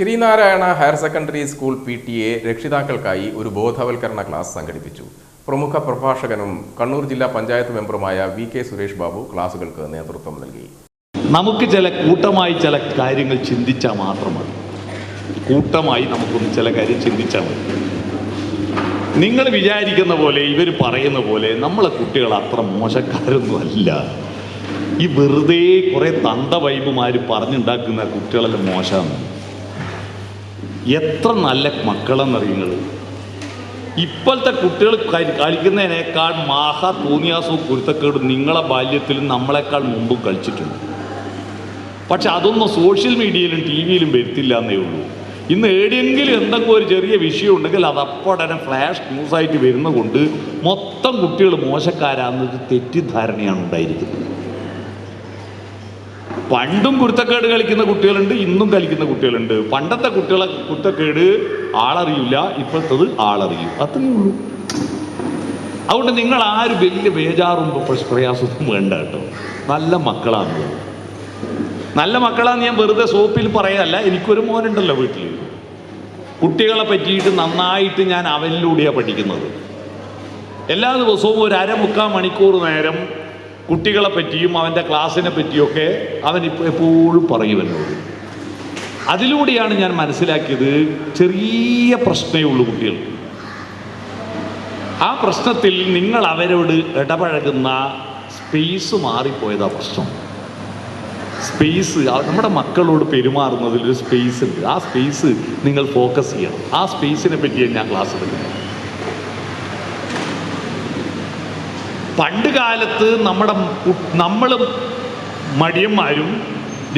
Sreenarayana higher secondary school P T A രക്ഷിതാക്കൾക്കായി ഒരു ബോധവൽക്കരണ class സംഘടിപ്പിച്ചു. പ്രമുഖ പ്രഭാഷകനും കണ്ണൂർ ജില്ലാ പഞ്ചായത്ത് മെമ്പറുമായ വി കെ സുരേഷ് ബാബു ക്ലാസുകൾക്ക് നേതൃത്വം നൽകി. നമുക്ക് ചില കൂട്ടമായി ചില കാര്യങ്ങൾ ചിന്തിച്ചാൽ മാത്രമാണ് കൂട്ടമായി നമുക്കൊന്ന് ചില കാര്യം ചിന്തിച്ചാൽ മതി. നിങ്ങൾ വിചാരിക്കുന്ന പോലെ ഇവർ പറയുന്ന പോലെ നമ്മളെ കുട്ടികൾ അത്ര മോശക്കാരൊന്നും അല്ല. ഈ വെറുതെ കുറേ തന്ത വൈബുമാർ പറഞ്ഞുണ്ടാക്കുന്ന കുട്ടികളെല്ലാം മോശമാണ്. എത്ര നല്ല മക്കളെന്നറിയുന്നത് ഇപ്പോഴത്തെ കുട്ടികൾ കളി- കളിക്കുന്നതിനേക്കാൾ മാഹ തോന്നിയാസവും കുരുത്തക്കേടും നിങ്ങളെ ബാല്യത്തിലും നമ്മളെക്കാൾ മുമ്പും കളിച്ചിട്ടുണ്ട്. പക്ഷെ അതൊന്നും സോഷ്യൽ മീഡിയയിലും ടി വിയിലും വരുത്തില്ല എന്നേ ഉള്ളൂ. ഇന്ന് എവിടെയെങ്കിലും എന്തെങ്കിലും ഒരു ചെറിയ വിഷയം ഉണ്ടെങ്കിൽ അത് അപ്പോടനെ ഫ്ലാഷ് ന്യൂസായിട്ട് വരുന്ന കൊണ്ട് മൊത്തം കുട്ടികൾ മോശക്കാരാന്നൊരു തെറ്റിദ്ധാരണയാണ് ഉണ്ടായിരിക്കുന്നത്. പണ്ടും കുരുത്തക്കേട് കളിക്കുന്ന കുട്ടികളുണ്ട് ഇന്നും കളിക്കുന്ന കുട്ടികളുണ്ട്. പണ്ടത്തെ കുട്ടികളെ കുരുത്തക്കേട് ആളറിയില്ല ഇപ്പോഴത്തത് ആളറിയും. അത്രയേ ഉള്ളൂ. അതുകൊണ്ട് നിങ്ങൾ ആര് വലിയ ബേജാറും പ്രയാസവും വേണ്ട കേട്ടോ. നല്ല മക്കളാണ് നല്ല മക്കളാന്ന് ഞാൻ വെറുതെ സോപ്പിൽ പറയാനല്ല എനിക്കൊരു മോനുണ്ടല്ലോ വീട്ടിൽ. കുട്ടികളെ പറ്റിയിട്ട് നന്നായിട്ട് ഞാൻ അവനിലൂടെയാണ് പഠിക്കുന്നത്. എല്ലാ ദിവസവും ഒരു അര അരമുക്കാൽ മണിക്കൂർ നേരം കുട്ടികളെ പറ്റിയും അവന്റെ ക്ലാസ്സിനെ പറ്റിയൊക്കെ അവൻ എപ്പോഴും പറയും എന്നോട്. അതിലൂടെയാണ് ഞാൻ മനസ്സിലാക്കിയത് ചെറിയ പ്രശ്നമേ ഉള്ളൂ കുട്ടികൾ ആ പ്രശ്നത്തിൽ നിങ്ങൾ അവരോട് ഇടപഴകുന്ന സ്പേസ് മാറിപ്പോയതാ പ്രശ്നം. സ്പേസ് നമ്മുടെ മക്കളോട് പെരുമാറുന്നതിൽ ഒരു സ്പേസ് ഉണ്ട്. ആ സ്പേസ് നിങ്ങൾ ഫോക്കസ് ചെയ്യണം. ആ സ്പേസിനെ പറ്റിയാണ് ഞാൻ ക്ലാസ് എടുക്കുന്നത്. പണ്ട് കാലത്ത് നമ്മുടെ നമ്മളും മടിയന്മാരും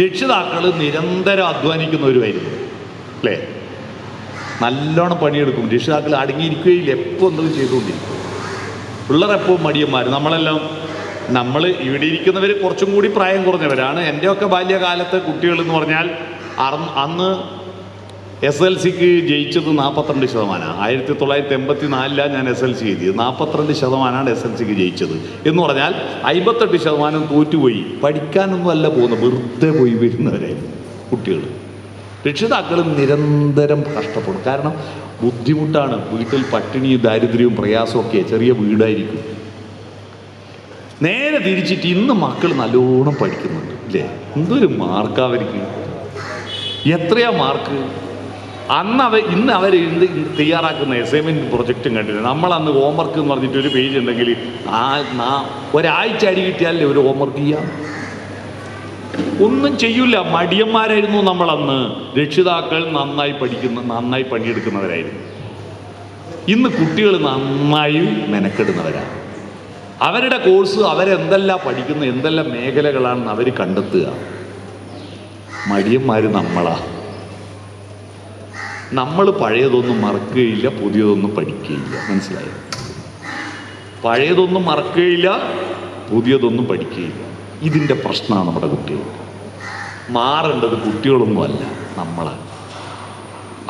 രക്ഷിതാക്കൾ നിരന്തരം അധ്വാനിക്കുന്നവരുമായിരുന്നു. അല്ലേ? നല്ലോണം പണിയെടുക്കും. രക്ഷിതാക്കൾ അടങ്ങിയിരിക്കുകയില്ല. എപ്പോൾ എന്തെങ്കിലും ചെയ്തുകൊണ്ടിരിക്കും. പിള്ളേരെപ്പോൾ മടിയന്മാർ നമ്മളെല്ലാം നമ്മൾ ഇവിടെ ഇരിക്കുന്നവർ കുറച്ചും കൂടി പ്രായം കുറഞ്ഞവരാണ്. എന്റെയൊക്കെ ബാല്യകാലത്ത് കുട്ടികൾ എന്ന് പറഞ്ഞാൽ അന്ന് എസ് എൽ സിക്ക് ജയിച്ചത് നാൽപ്പത്തിരണ്ട് ശതമാനമാണ് ആയിരത്തി തൊള്ളായിരത്തി എൺപത്തി നാലിലാണ് ഞാൻ എസ് എൽ സി എഴുതിയത്. നാൽപ്പത്തിരണ്ട് ശതമാനമാണ് എസ് എൽ സിക്ക് ജയിച്ചത്. എന്ന് പറഞ്ഞാൽ അമ്പത്തെട്ട് ശതമാനം തോറ്റുപോയി. പഠിക്കാനൊന്നും അല്ല പോകുന്നത് വെറുതെ പോയി വരുന്നവരെ കുട്ടികൾ. രക്ഷിതാക്കൾ നിരന്തരം കഷ്ടപ്പെടും. കാരണം ബുദ്ധിമുട്ടാണ്. വീട്ടിൽ പട്ടിണിയും ദാരിദ്ര്യവും പ്രയാസമൊക്കെ ചെറിയ വീടായിരിക്കും. നേരെ തിരിച്ചിട്ട് ഇന്ന് മക്കൾ നല്ലോണം പഠിക്കുന്നുണ്ട്. ഇല്ലേ? എന്തൊരു മാർക്കാവരിക്കും എത്രയാ മാർക്ക്? അന്ന് അവർ ഇന്ന് അവർ എന്ത് തയ്യാറാക്കുന്ന അസൈൻമെന്റ് പ്രൊജക്റ്റും കണ്ടില്ല? നമ്മളന്ന് ഹോംവർക്ക് എന്ന് പറഞ്ഞിട്ട് ഒരു പേജ് ഉണ്ടെങ്കിൽ ആ ഒരാഴ്ച അടി കിട്ടിയാലല്ലേ ഒരു ഹോംവർക്ക് ചെയ്യാം? ഒന്നും ചെയ്യൂല. മടിയന്മാരായിരുന്നു നമ്മളന്ന് രക്ഷിതാക്കൾ നന്നായി പഠിക്കുന്ന നന്നായി പണിയെടുക്കുന്നവരായിരുന്നു. ഇന്ന് കുട്ടികൾ നന്നായി മെനക്കെടുന്നവരാണ്. അവരുടെ കോഴ്സ് അവരെന്തെല്ലാം പഠിക്കുന്ന എന്തെല്ലാം മേഖലകളാണെന്ന് അവർ കണ്ടെത്തുക. മടിയന്മാർ നമ്മളാ. നമ്മൾ പഴയതൊന്നും മറക്കുകയില്ല പുതിയതൊന്നും പഠിക്കുകയില്ല. മനസ്സിലായോ? പഴയതൊന്നും മറക്കുകയില്ല പുതിയതൊന്നും പഠിക്കുകയില്ല. ഇതിന്റെ പ്രശ്നമാണ് നമ്മുടെ കുട്ടികൾ. മാറേണ്ടത് കുട്ടികളൊന്നുമല്ല നമ്മളാണ്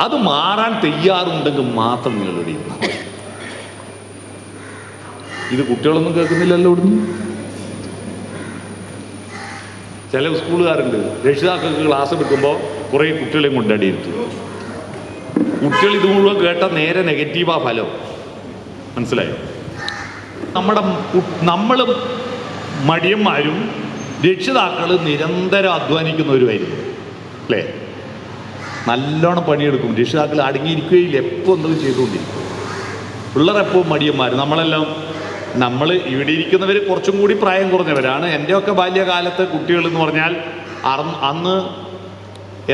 അത് മാറാൻ തയ്യാറുണ്ടെങ്കിൽ മാത്രം നിങ്ങളുടെ ഇത് കുട്ടികളൊന്നും കേൾക്കുന്നില്ലല്ലോ ഇവിടുന്ന്. ചില സ്കൂളുകാരുണ്ട് രക്ഷിതാക്കൾക്ക് ക്ലാസ് എടുക്കുമ്പോൾ കുറേ കുട്ടികളെയും കൊണ്ടടിയിരുത്തും കുട്ടികൾ ഇത് മുഴുവൻ കേട്ട നേരെ നെഗറ്റീവാ ഫലം. മനസ്സിലായോ? നമ്മുടെ നമ്മളും മടിയന്മാരും രക്ഷിതാക്കൾ നിരന്തരം അധ്വാനിക്കുന്നവരുമായിരുന്നു. അല്ലേ? നല്ലോണം പണിയെടുക്കും. രക്ഷിതാക്കൾ അടങ്ങിയിരിക്കുകയില്ല. എപ്പോൾ എന്തെങ്കിലും ചെയ്തുകൊണ്ടിരിക്കും. പിള്ളേരെപ്പോൾ മടിയന്മാർ നമ്മളെല്ലാം നമ്മൾ ഇവിടെ ഇരിക്കുന്നവർ കുറച്ചും കൂടി പ്രായം കുറഞ്ഞവരാണ്. എന്റെയൊക്കെ ബാല്യകാലത്ത് കുട്ടികൾ എന്ന് പറഞ്ഞാൽ അന്ന്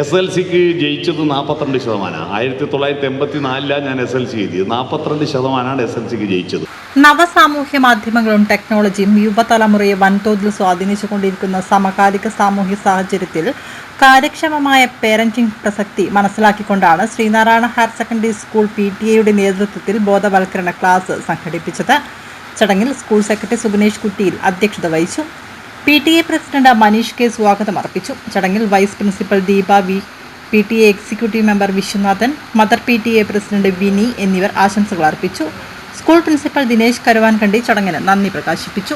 എസ് എൽ സിക്ക് ജയിച്ചത് നാൽപ്പത്തിരണ്ട് ശതമാനമാണ് ആയിരത്തി തൊള്ളായിരത്തി എൺപത്തി നാലിലാണ് ഞാൻ എസ് എൽ സി എഴുതിയത്. നാൽപ്പത്തിരണ്ട് ശതമാനമാണ് എസ് എൽ സിക്ക് ജയിച്ചത്. നവസാമൂഹ്യ മാധ്യമങ്ങളും ടെക്നോളജിയും യുവതലമുറയെ വൻതോതിൽ സ്വാധീനിച്ചുകൊണ്ടിരിക്കുന്ന സമകാലിക സാമൂഹ്യ സാഹചര്യത്തിൽ കാര്യക്ഷമമായ പേരന്റിംഗ് പ്രസക്തി മനസ്സിലാക്കിക്കൊണ്ടാണ് Sreenarayana higher secondary school P T എയുടെ നേതൃത്വത്തിൽ ബോധവൽക്കരണ ക്ലാസ് സംഘടിപ്പിച്ചത്. ചടങ്ങിൽ സ്കൂൾ സെക്രട്ടറി സുഗണേഷ് കുട്ടിയിൽ അധ്യക്ഷത വഹിച്ചു. P T A president Maneesh K സ്വാഗതം അർപ്പിച്ചു. ചടങ്ങിൽ vice principal Deepa V P T A executive member Viswanathan mother P T A president Vini എന്നിവർ ആശംസകൾ അർപ്പിച്ചു. സ്കൂൾ പ്രിൻസിപ്പൽ ദിനേശ് കരുവാൻകണ്ടി ചടങ്ങിന് നന്ദി പ്രകാശിപ്പിച്ചു.